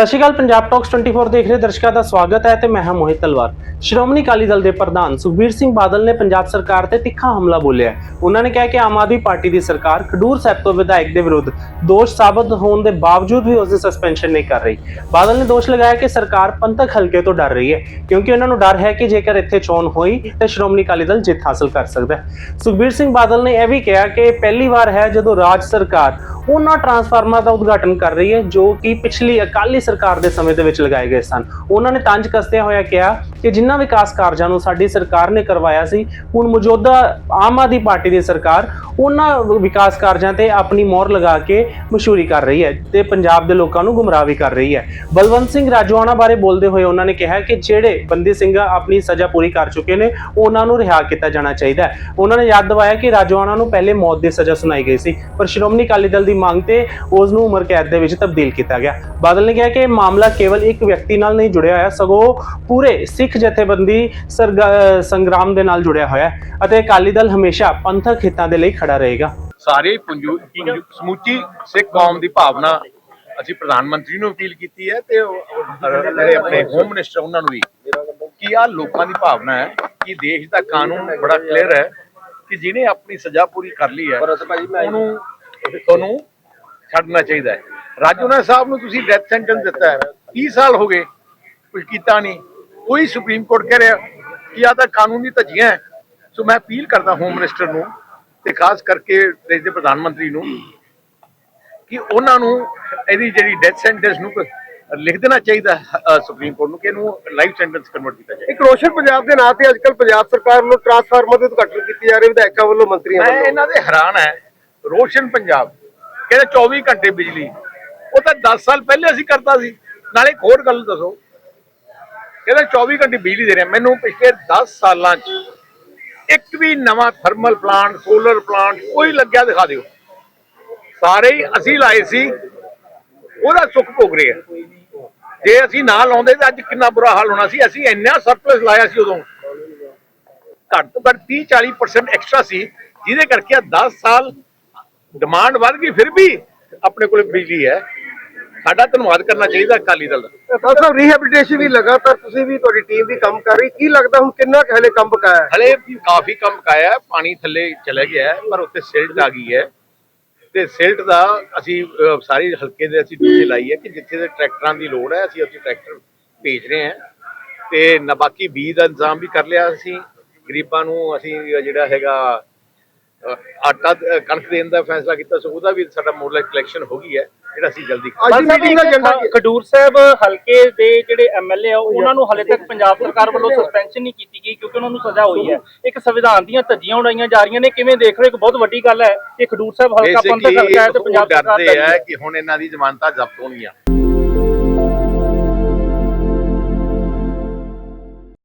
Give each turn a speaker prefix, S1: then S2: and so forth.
S1: ਸਤਿ ਸ਼੍ਰੀ ਅਕਾਲ, ਪੰਜਾਬ ਟਾਕਸ 24 ਦੇਖ ਰਹੇ ਦਰਸ਼ਕਾਂ ਦਾ ਸਵਾਗਤ ਹੈ ਤੇ ਮੈਂ ਹਾਂ ਮੋਹਿਤ ਤਲਵਾਰ। ਸ਼੍ਰੋਮਣੀ ਅਕਾਲੀ ਦਲ ਦੇ ਪ੍ਰਧਾਨ ਸੁਖਬੀਰ ਸਿੰਘ ਬਾਦਲ ਨੇ ਪੰਜਾਬ ਸਰਕਾਰ ਤੇ ਤਿੱਖਾ ਹਮਲਾ ਬੋਲਿਆ ਉਹਨਾਂ ਨੇ ਕਿਹਾ ਕਿ ਆਮ ਆਦਮੀ ਪਾਰਟੀ ਦੀ ਸਰਕਾਰ ਖਡੂਰ ਸਾਹਿਬ ਤੋਂ ਵਿਧਾਇਕ ਦੇ ਵਿਰੁੱਧ ਦੋਸ਼ ਸਾਬਤ ਹੋਣ ਦੇ ਬਾਵਜੂਦ ਵੀ ਉਸ ਦੀ ਸਸਪੈਂਸ਼ਨ ਨਹੀਂ ਕਰ ਰਹੀ। ਬਾਦਲ ਨੇ ਦੋਸ਼ ਲਗਾਇਆ ਕਿ ਸਰਕਾਰ ਪੰਥਕ ਹਲਕੇ ਤੋਂ ਡਰ ਰਹੀ ਹੈ, ਕਿਉਂਕਿ ਉਹਨਾਂ ਨੂੰ ਡਰ ਹੈ ਕਿ ਜੇਕਰ ਇੱਥੇ ਚੋਣ ਹੋਈ ਤਾਂ ਸ਼੍ਰੋਮਣੀ ਅਕਾਲੀ ਦਲ ਜਿੱਤ ਹਾਸਲ ਕਰ ਸਕਦਾ ਹੈ। ਸੁਖਬੀਰ ਸਿੰਘ ਬਾਦਲ ਨੇ ਇਹ ਵੀ ਕਿਹਾ ਕਿ ਪਹਿਲੀ ਵਾਰ ਹੈ ਜਦੋਂ ਰਾਜ ਸਰਕਾਰ ਉਹਨਾਂ ਟਰਾਂਸਫਾਰਮਰ ਦਾ ਉਦਘਾਟਨ ਕਰ ਰਹੀ ਹੈ, ਜੋ ਕਿ ਪਿਛਲੀ ਅਕਾਲੀ ਸਰਕਾਰ ਦੇ ਸਮੇਂ ਦੇ ਵਿੱਚ ਲਗਾਏ ਗਏ ਸਨ। ਉਹਨਾਂ ਨੇ ਤੰਜ ਕੱਸਦਿਆਂ ਹੋਇਆ ਕਿਹਾ ਕਿ ਜਿੰਨਾ ਵਿਕਾਸ ਕਾਰਜਾਂ ਨੂੰ ਸਾਡੀ ਸਰਕਾਰ ਨੇ ਕਰਵਾਇਆ ਸੀ, ਹੁਣ ਮੌਜੂਦਾ ਆਮ ਆਦਮੀ ਪਾਰਟੀ ਦੀ ਸਰਕਾਰ ਉਹਨਾਂ ਵਿਕਾਸ ਕਾਰਜਾਂ ਤੇ ਆਪਣੀ ਮੋਹਰ ਲਗਾ ਕੇ ਮਸ਼ਹੂਰੀ ਕਰ ਰਹੀ ਹੈ ਤੇ ਪੰਜਾਬ ਦੇ ਲੋਕਾਂ ਨੂੰ ਗੁੰਮਰਾਹ ਵੀ ਕਰ ਰਹੀ ਹੈ। ਬਲਵੰਤ ਸਿੰਘ ਰਾਜਵਾਨਾ ਬਾਰੇ ਬੋਲਦੇ ਹੋਏ ਉਹਨਾਂ ਨੇ ਕਿਹਾ ਕਿ ਜਿਹੜੇ ਬੰਦੀ ਸਿੰਘ ਆਪਣੀ ਸਜ਼ਾ ਪੂਰੀ ਕਰ ਚੁੱਕੇ ਨੇ, ਉਹਨਾਂ ਨੂੰ ਰਿਹਾ ਕੀਤਾ ਜਾਣਾ ਚਾਹੀਦਾ ਹੈ। ਉਹਨਾਂ ਨੇ ਯਾਦ ਦਿਵਾਇਆ ਕਿ ਰਾਜਵਾਨਾ ਨੂੰ ਪਹਿਲੇ ਮੌਤ ਦੀ ਸਜ਼ਾ ਸੁਣਾਈ ਗਈ ਸੀ, ਪਰ ਸ਼੍ਰੋਮਣੀ ਅਕਾਲੀ ਦਲ ਦੀ ਮੰਗ ਤੇ ਉਸ ਨੂੰ ਉਮਰ ਕੈਦ ਦੇ ਵਿੱਚ ਤਬਦੀਲ ਕੀਤਾ ਗਿਆ। ਬਾਦਲ ਨੇ ਕਿਹਾ ਕਿ ਇਹ ਮਾਮਲਾ ਕੇਵਲ ਇੱਕ ਵਿਅਕਤੀ ਨਾਲ ਨਹੀਂ ਜੁੜਿਆ ਹੋਇਆ, ਸਗੋਂ ਪੂਰੇ ਸਿੱਖ ਜਥੇਬੰਦੀ ਸਰਗ- ਸੰਗਰਾਮ ਦੇ ਨਾਲ ਜੁੜਿਆ ਹੋਇਆ ਹੈ ਅਤੇ ਅਕਾਲੀ ਦਲ ਹਮੇਸ਼ਾ ਪੰਥਕ ਹਿੱਤਾਂ ਦੇ ਲਈ ਖੜਾ ਰਹੇਗਾ।
S2: ਸਾਰੇ ਪੰਜੂ ਸਮੁੱਚੀ ਸਿੱਖ ਕੌਮ ਦੀ ਭਾਵਨਾ ਅਸੀਂ ਪ੍ਰਧਾਨ ਮੰਤਰੀ ਨੂੰ ਅਪੀਲ ਕੀਤੀ ਹੈ ਤੇ ਜਿਹੜੇ ਆਪਣੇ ਹੋਮ ਮਿਨਿਸਟਰ ਉਹਨਾਂ ਨੂੰ ਵੀ ਕਿ ਆ ਲੋਕਾਂ ਦੀ ਭਾਵਨਾ ਹੈ ਕਿ ਦੇਸ਼ ਦਾ ਕਾਨੂੰਨ ਬੜਾ ਕਲੀਅਰ ਹੈ ਕਿ ਜਿਹਨੇ ਆਪਣੀ ਸਜ਼ਾ ਪੂਰੀ ਕਰ ਲਈ ਹੈ ਉਹਨੂੰ ਤੁਹਾਨੂੰ ਛੱਡਣਾ ਚਾਹੀਦਾ ਹੈ। ਰਾਜੋਨਾ ਸਾਹਿਬ ਨੂੰ ਤੁਸੀਂ ਡੈਥ ਸੈਂਟੈਂਸ ਦਿੱਤਾ ਹੈ। 30 ਸਾਲ ਹੋ ਗਏ ਕੁਝ ਕੀਤਾ ਨਹੀਂ। ਕੋਈ ਸੁਪਰੀਮ ਕੋਰਟ ਕਹਿ ਰਿਹਾ ਕਿ ਆ ਤਾਂ ਕਾਨੂੰਨੀ ਧੱਜੀਆਂ ਹੈ। ਸੋ ਮੈਂ ਅਪੀਲ ਕਰਦਾ ਹੋਮ ਮਿਨਿਸਟਰ ਨੂੰ ਤੇ ਖਾਸ ਕਰਕੇ ਦੇਸ਼ ਦੇ ਪ੍ਰਧਾਨ ਮੰਤਰੀ ਨੂੰ ਕਿ ਉਹਨਾਂ ਨੂੰ ਇਹਦੀ ਜਿਹੜੀ ਡੈਥ ਸੈਂਟੈਂਸ ਨੂੰ ਲਿਖ ਦੇਣਾ ਚਾਹੀਦਾ ਸੁਪਰੀਮ ਕੋਰਟ ਨੂੰ ਕਿ ਇਹਨੂੰ ਲਾਈਫ ਸੈਂਟੈਂਸ ਕਨਵਰਟ ਕੀਤਾ ਜਾਏ।
S3: ਇੱਕ ਰੋਸ਼ਨ ਪੰਜਾਬ ਦੇ ਨਾਂ ਤੇ ਅੱਜਕੱਲ ਪੰਜਾਬ ਸਰਕਾਰ ਵੱਲੋਂ ਟਰਾਂਸਫਾਰਮਰ ਦੇ ਉਦਘਾਟਨ ਕੀਤੀ ਜਾ ਰਹੀ ਵਿਧਾਇਕਾਂ ਵੱਲੋਂ ਮੰਤਰੀਆਂ
S2: ਮੈਂ
S3: ਵੱਲੋਂ।
S2: ਇਹਨਾਂ ਦੇ ਹੈਰਾਨ ਹੈ। ਰੋਸ਼ਨ ਪੰਜਾਬ ਕਹਿੰਦੇ 24 ਘੰਟੇ ਬਿਜਲੀ। ਉਹ ਤਾਂ 10 ਸਾਲ ਪਹਿਲੇ ਅਸੀਂ ਕਰਤਾ ਸੀ। ਨਾਲੇ ਇੱਕ ਹੋਰ ਗੱਲ ਦੱਸੋ। ਕਹਿੰਦੇ 24 ਘੰਟੇ ਬਿਜਲੀ ਦੇ ਰਹੇ। ਮੈਨੂੰ ਪਿਛਲੇ 10 ਸਾਲਾਂ 'ਚ ਇੱਕ ਵੀ ਨਵਾਂ ਥਰਮਲ ਪਲਾਂਟ ਸੋਲਰ ਪਲਾਂਟ ਕੋਈ ਲੱਗਿਆ ਦਿਖਾ ਦਿਓ। ਸਾਰੇ ਹੀ ਅਸੀਂ ਲਾਏ ਸੀ, ਉਹਦਾ ਸੁੱਖ ਭੋਗ ਰਹੇ ਆ। ਜੇ ਅਸੀਂ ਨਾ ਲਾਉਂਦੇ ਤਾਂ ਅੱਜ ਕਿੰਨਾ ਬੁਰਾ ਹਾਲ ਹੋਣਾ ਸੀ, ਅਸੀਂ ਇੰਨਾ ਸਰਪਲਸ ਲਾਇਆ ਸੀ ਉਦੋਂ। ਘੱਟ ਤੋਂ ਘੱਟ 30 40% ਐਕਸਟਰਾ ਸੀ, ਜਿਹਦੇ ਕਰਕੇ ਆ 10 ਸਾਲ ਡਿਮਾਂਡ ਵੱਧ ਗਈ, ਫਿਰ ਵੀ ਆਪਣੇ ਕੋਲ ਬਿਜਲੀ ਹੈ। ਸਾਡਾ ਧੰਨਵਾਦ ਕਰਨਾ ਚਾਹੀਦਾ ਅਕਾਲੀ ਦਲ ਦਾ।
S3: ਸਾਹਿਬ ਰੀਹੈਬਿਲਿਟੇਸ਼ਨ ਵੀ ਲਗਾਤਾਰ ਤੁਸੀਂ ਵੀ ਤੁਹਾਡੀ ਟੀਮ ਵੀ ਕੰਮ ਕਰ ਰਹੀ। ਕੀ ਲੱਗਦਾ ਹੁਣ ਕਿੰਨਾ ਕੁ ਹਲੇ ਕੰਮ ਬਕਾਇਆ ਹੈ?
S2: ਹਲੇ ਕਾਫੀ ਕੰਮ ਕਾਇਆ ਪਾਣੀ ਥੱਲੇ ਚਲੇ ਗਿਆ ਹੈ, ਪਰ ਉੱਤੇ ਸਿਲਟ ਆ ਗਈ ਹੈ। ਤੇ ਸਿਲਟ ਦਾ ਅਸੀਂ ਅਹ, ਸਾਰੀ ਹਲਕੇ ਦੇ ਅਸੀਂ ਡਿਊਟੀ ਲਾਈ ਹੈ ਕਿ ਜਿੱਥੇ ਦੇ ਟਰੈਕਟਰਾਂ ਦੀ ਲੋੜ ਹੈ ਅਸੀਂ ਉੱਥੇ ਟਰੈਕਟਰ ਭੇਜ ਰਹੇ ਹਾਂ। ਤੇ ਨਾ ਬਾਕੀ ਬੀਜ ਦਾ ਇੰਤਜ਼ਾਮ ਵੀ ਕਰ ਲਿਆ ਅਸੀਂ। ਗਰੀਬਾਂ ਨੂੰ ਅਸੀਂ ਜਿਹੜਾ ਹੈਗਾ ਅਹ, ਆਟਾ ਅਹ, ਕਣਕ ਦੇਣ ਦਾ ਫੈਸਲਾ ਕੀਤਾ ਸੋ ਉਹਦਾ ਵੀ ਸਾਡਾ ਮੋਡਲ ਕਲੈਕਸ਼ਨ ਹੋ ਗਈ ਹੈ। ਜਿਹੜਾ ਅਸੀਂ ਜਲਦੀ
S3: ਅੱਜ ਦੀ ਮੀਟਿੰਗ ਦਾ ਏਜੰਡਾ ਕੀ ਹੈ?
S4: ਖਡੂਰ ਸਾਹਿਬ ਹਲਕੇ ਦੇ ਜਿਹੜੇ ਐਮਐਲਏ ਆ ਉਹਨਾਂ ਨੂੰ ਹਲੇ ਤੱਕ ਪੰਜਾਬ ਸਰਕਾਰ ਵੱਲੋਂ ਸਸਪੈਂਸ਼ਨ ਨਹੀਂ ਕੀਤੀ ਗਈ ਕਿਉਂਕਿ ਉਹਨਾਂ ਨੂੰ ਸਜ਼ਾ ਹੋਈ ਹੈ। ਇੱਕ ਸੰਵਿਧਾਨ ਦੀਆਂ ਧੱਜੀਆਂ ਉਡਾਈਆਂ ਜਾ ਰਹੀਆਂ ਨੇ। ਕਿਵੇਂ ਦੇਖ ਰਹੇ ਹੋ? ਇੱਕ ਬਹੁਤ ਵੱਡੀ ਗੱਲ ਹੈ। ਕਿ ਖਡੂਰ ਸਾਹਿਬ ਹਲਕਾ ਪੰਥਕ
S2: ਬੇਸਿਕਲੀ
S4: ਹਲਕਾ ਹੈ ਤੇ ਪੰਜਾਬ ਸਰਕਾਰ
S2: ਡਰਦੇ
S4: ਦਾ
S2: ਹੈ। ਕਿ ਹੁਣ ਇਹਨਾਂ ਦੀ ਜ਼ਮਾਨਤਾਂ ਜ਼ਬਤ ਹੋਣਗੀਆਂ।